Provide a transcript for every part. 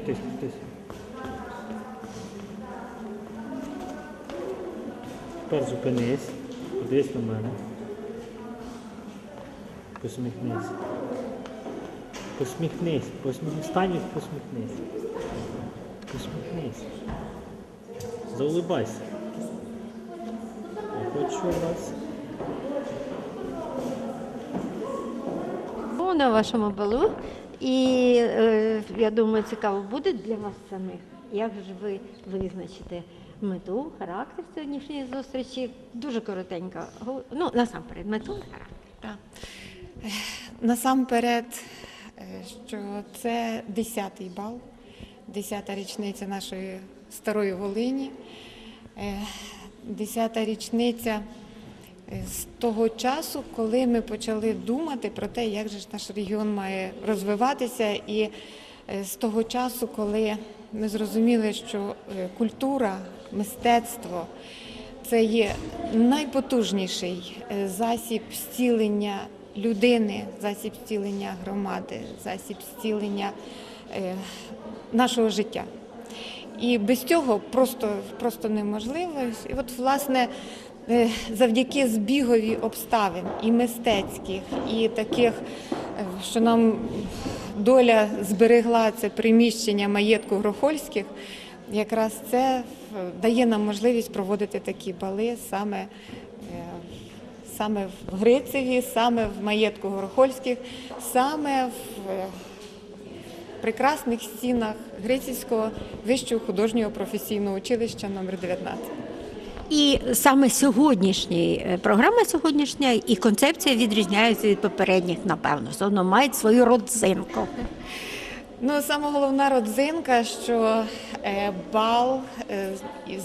Крутись, крутись. Тепер зупинись, подивись на мене. Посміхнись. Посміхнись, посміхнись. Встань і посміхнись. Посміхнись. Заулибайся. Я хочу вас. На вашому балу. І е, я думаю, цікаво буде для вас самих. Як ж ви визначите мету, характер сьогоднішньої зустрічі? Дуже коротенько. Ну, насамперед, мету характер. Так. Насамперед, е, що це 10-й бал, 10-та річниця нашої старої Волині, Е, 10-та річниця е, з того часу, коли ми почали думати про те, як же ж наш регіон має розвиватися, і е, з того часу, коли ми зрозуміли, що е, культура, мистецтво це є найпотужніший е, засіб зцілення людини, засіб зцілення громади, засіб зцілення е, нашого життя. І без цього просто, просто неможливо. І от, власне, е, завдяки збігові обставин і мистецьких, і таких, е, що нам доля зберегла це приміщення маєтку Грохольських, якраз це е, дає нам можливість проводити такі бали саме. е, Саме в Грицеві, саме в маєтку Горохольських, саме в е, прекрасних стінах Грицівського вищого художнього професійного училища номер 19. І саме сьогоднішній е, програма сьогоднішня і концепція відрізняються від попередніх, напевно. Все одно мають свою родзинку. Ну, саме головна родзинка, що е, бал е,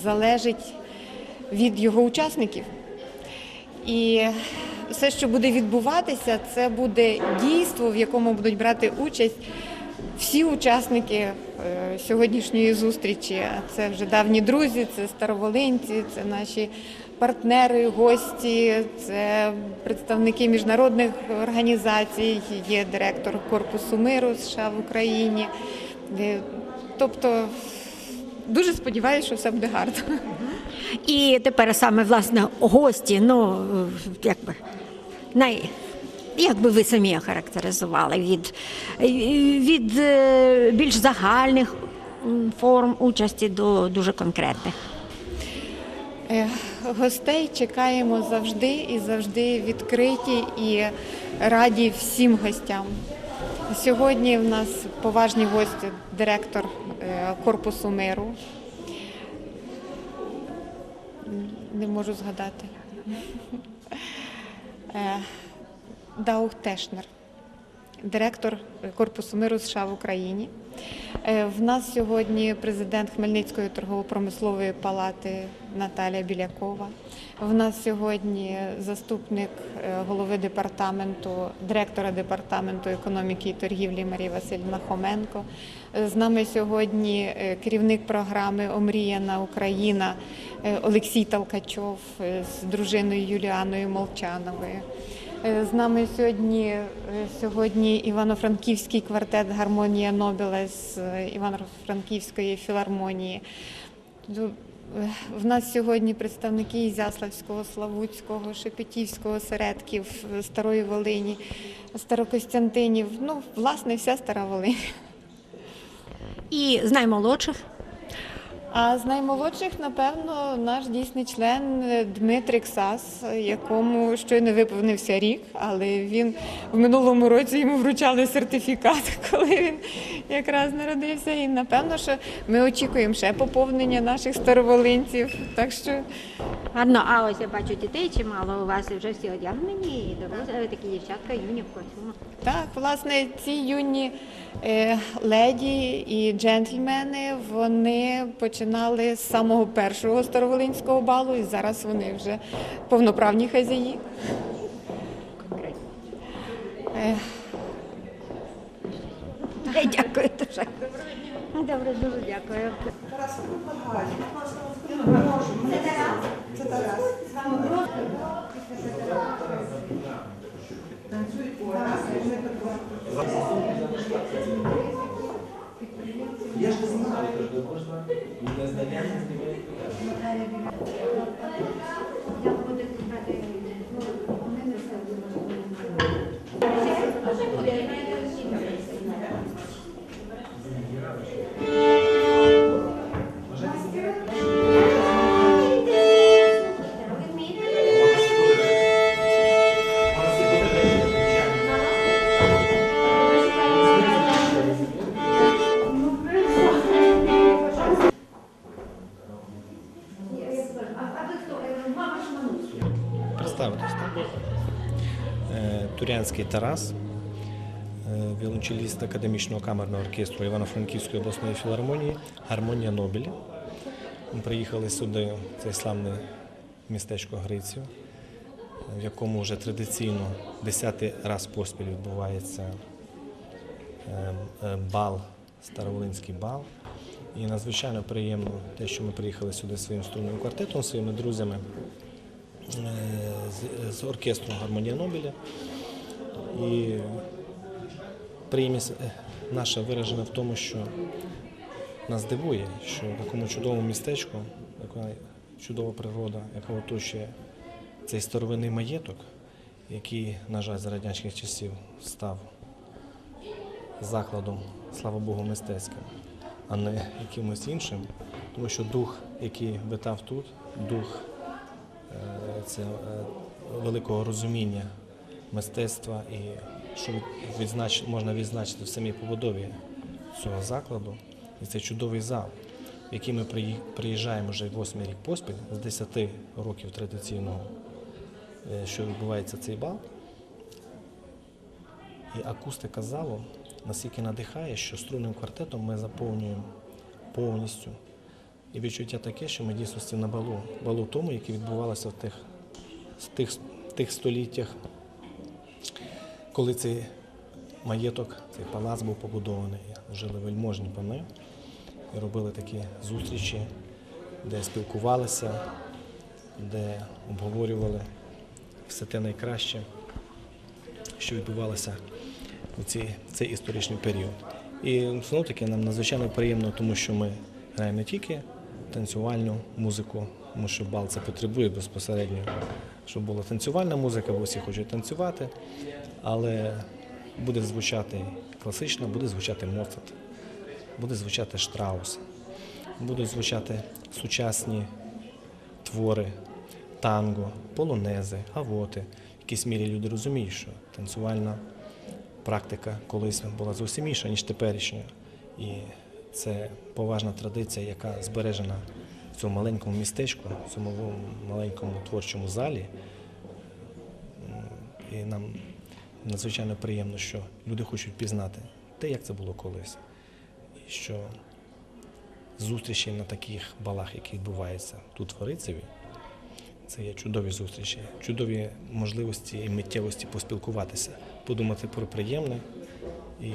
залежить від його учасників. І все, що буде відбуватися, це буде дійство, в якому будуть брати участь всі учасники е, сьогоднішньої зустрічі. Це вже давні друзі, це староволинці, це наші партнери, гості, це представники міжнародних організацій, є директор Корпусу миру США в Україні. Е, Тобто дуже сподіваюся, що все буде гарно. І тепер саме власне гості, ну е, якби най. Як би ви самі охарактеризували від, від е, більш загальних форм участі до дуже конкретних? Е, Гостей чекаємо завжди і завжди відкриті і раді всім гостям. Сьогодні в нас поважні гості, директор е, Корпусу миру. Не можу згадати. Дауг Тешнер, директор Корпусу миру США в Україні. Е, В нас сьогодні президент Хмельницької торгово-промислової палати Наталія Білякова. В нас сьогодні заступник е, голови департаменту, директора департаменту економіки і торгівлі Марія Васильівна Хоменко. Е, З нами сьогодні керівник програми Омріяна Україна Олексій Талкачов з дружиною Юліаною Молчановою. Е, З нами сьогодні, е, сьогодні Івано-Франківський квартет Гармонія Нобеле з е, Івано-Франківської філармонії. В нас сьогодні представники Ізяславського, Славутського, Шепетівського, Середків, Старої Волині, Старокостянтинів. Ну, власне, вся Стара Волинь. І з наймолодших А з наймолодших, напевно, наш дійсний член е, Дмитрик Сас, якому щойно виповнився рік, але він в минулому році йому вручали сертифікат, коли він якраз народився. І напевно, що ми очікуємо ще поповнення наших староволинців. Так що гарно. А ось я бачу дітей чимало. У вас вже всі одягнені і дорослі такі дівчатка, юні в костюмах. так, власне, ці юні е, леді і джентльмени вони починали з самого першого староволинського балу, і зараз вони вже повноправні хазяї. Е, Дякую дуже. Добре, дуже дякую. Можна? Не здається, знімають. Е, Турянський Тарас, е, віолончеліст академічного камерного оркестру Івано-Франківської обласної філармонії Гармонія Нобелі. Ми приїхали сюди, це славне містечко Гриців, в якому вже традиційно 10 раз поспіль відбувається е, бал, староволинський бал. І надзвичайно приємно те, що ми приїхали сюди своїм струнним квартетом, своїми друзями з, оркестром Гармонія Нобеля. І приємність е, наша виражена в тому, що нас дивує, що в такому чудовому містечку, така чудова природа, яка оточує цей старовинний маєток, який, на жаль, за радянських часів став закладом, слава Богу, мистецьким, а не якимось іншим. Тому що дух, який витав тут, дух це е, великого розуміння мистецтва і що відзнач, можна відзначити в самій побудові цього закладу. І це чудовий зал, в який ми приїжджаємо вже восьмий рік поспіль з 10 років традиційного, е, що відбувається цей бал. І акустика залу настільки надихає, що струнним квартетом ми заповнюємо повністю. І відчуття таке, що ми в дійсності на балу, балу тому, який відбувалося в тих, в тих, в тих століттях, коли цей маєток, цей палац був побудований. Жили вельможні пани і робили такі зустрічі, де спілкувалися, де обговорювали все те найкраще, що відбувалося у ці, цей історичний період. І знову таки нам надзвичайно приємно, тому що ми граємо не тільки танцювальну музику, тому що бал це потребує безпосередньо, щоб була танцювальна музика, бо всі хочуть танцювати, але буде звучати класична, буде звучати Моцарт, буде звучати Штраус, будуть звучати сучасні твори, танго, полонези, гавоти. В якійсь мірі люди розуміють, що танцювальна практика колись була зовсім інша, ніж теперішня. Це поважна традиція, яка збережена в цьому маленькому містечку, в цьому маленькому творчому залі. І нам надзвичайно приємно, що люди хочуть пізнати те, як це було колись. І що зустрічі на таких балах, які відбуваються тут в Орицеві, це є чудові зустрічі, чудові можливості і миттєвості поспілкуватися, подумати про приємне. І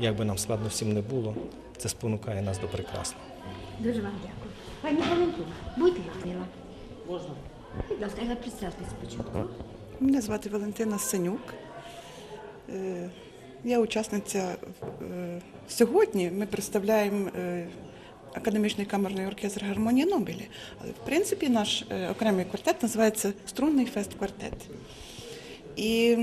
як би нам складно всім не було, це спонукає нас до прекрасного. Дуже вам дякую. Пані Валентина, будьте мила. Можна. Будь ласка, я представтесь спочатку. Мене звати Валентина Синюк. Е, Я учасниця е, сьогодні. Ми представляємо е, академічний камерний оркестр Гармонія Нобелі. Але в принципі наш окремий квартет називається Струнний фест-квартет. І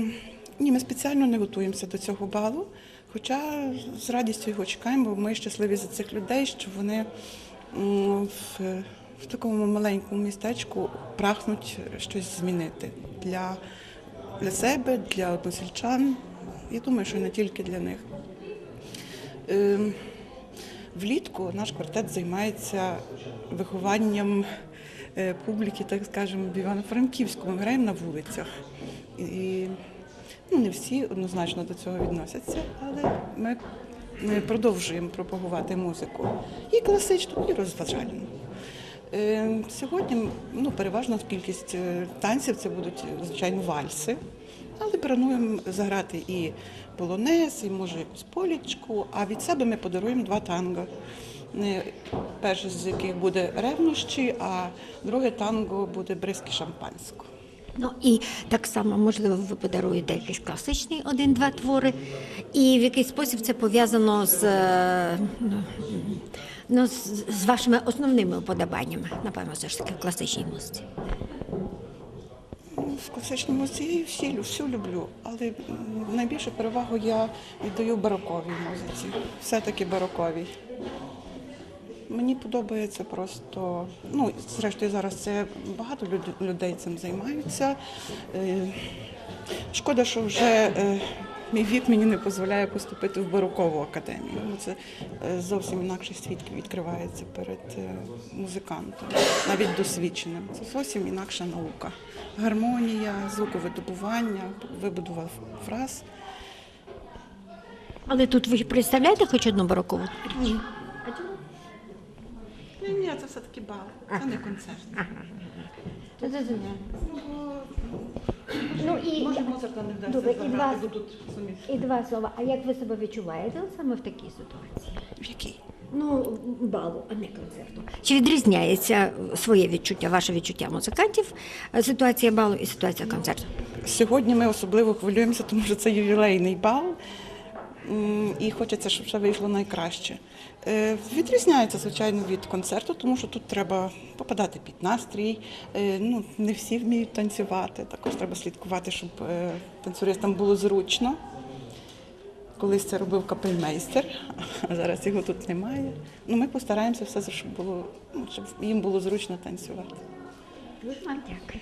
ні, ми спеціально не готуємося до цього балу, хоча з радістю його чекаємо, бо ми щасливі за цих людей, що вони в, в такому маленькому містечку прагнуть щось змінити для, для себе, для односельчан. Я думаю, що не тільки для них. Ем, Влітку наш квартет займається вихованням е, публіки, так скажемо, в Івано-Франківську. Ми граємо на вулицях. І ну, не всі однозначно до цього відносяться, але ми продовжуємо пропагувати музику і класичну, і розважальну. Е, Сьогодні ну, переважно кількість е, танців це будуть, звичайно, вальси. Але плануємо заграти і полонез, і може якусь полічку. А від себе ми подаруємо два танго. Е, Перше з яких буде ревнощі, а друге танго буде бризки шампанського. Ну і так само, можливо, ви подаруєте якийсь класичний один-два твори. І в який спосіб це пов'язано з е, ну, з, вашими основними уподобаннями, напевно, все ж таки в класичній музиці. В класичній музиці всі всю люблю, але найбільшу перевагу я віддаю бароковій музиці. Все-таки бароковій. Мені подобається просто, ну, зрештою, зараз це багато людей цим займаються. Е, Шкода, що вже е, мій вік мені не дозволяє поступити в барокову академію. Це е, зовсім інакший світ відкривається перед музикантом, навіть досвідченим. Це зовсім інакша наука. Гармонія, звуковидобування, вибудова фраз. Але тут ви представляєте хоч одну барокову? Ні. Ні, ні, це все-таки бал, це не концерт. Ну і, Може, Моцарта не вдасться Добре, і заграти, бо тут самі. і два слова. А як ви себе відчуваєте от саме в такій ситуації? В якій? Ну, балу, а не концерту. Чи відрізняється своє відчуття, ваше відчуття музикантів, е, ситуація балу і ситуація концерту? Сьогодні ми особливо хвилюємося, тому що це ювілейний бал. І хочеться, щоб все вийшло найкраще. Е, Відрізняється, звичайно, від концерту, тому що тут треба попадати під настрій. Е, Ну, не всі вміють танцювати. Також треба слідкувати, щоб е, танцюристам було зручно. Колись це робив капельмейстер, а зараз його тут немає. Ну, ми постараємося все, щоб було, ну, щоб їм було зручно танцювати. Дякую.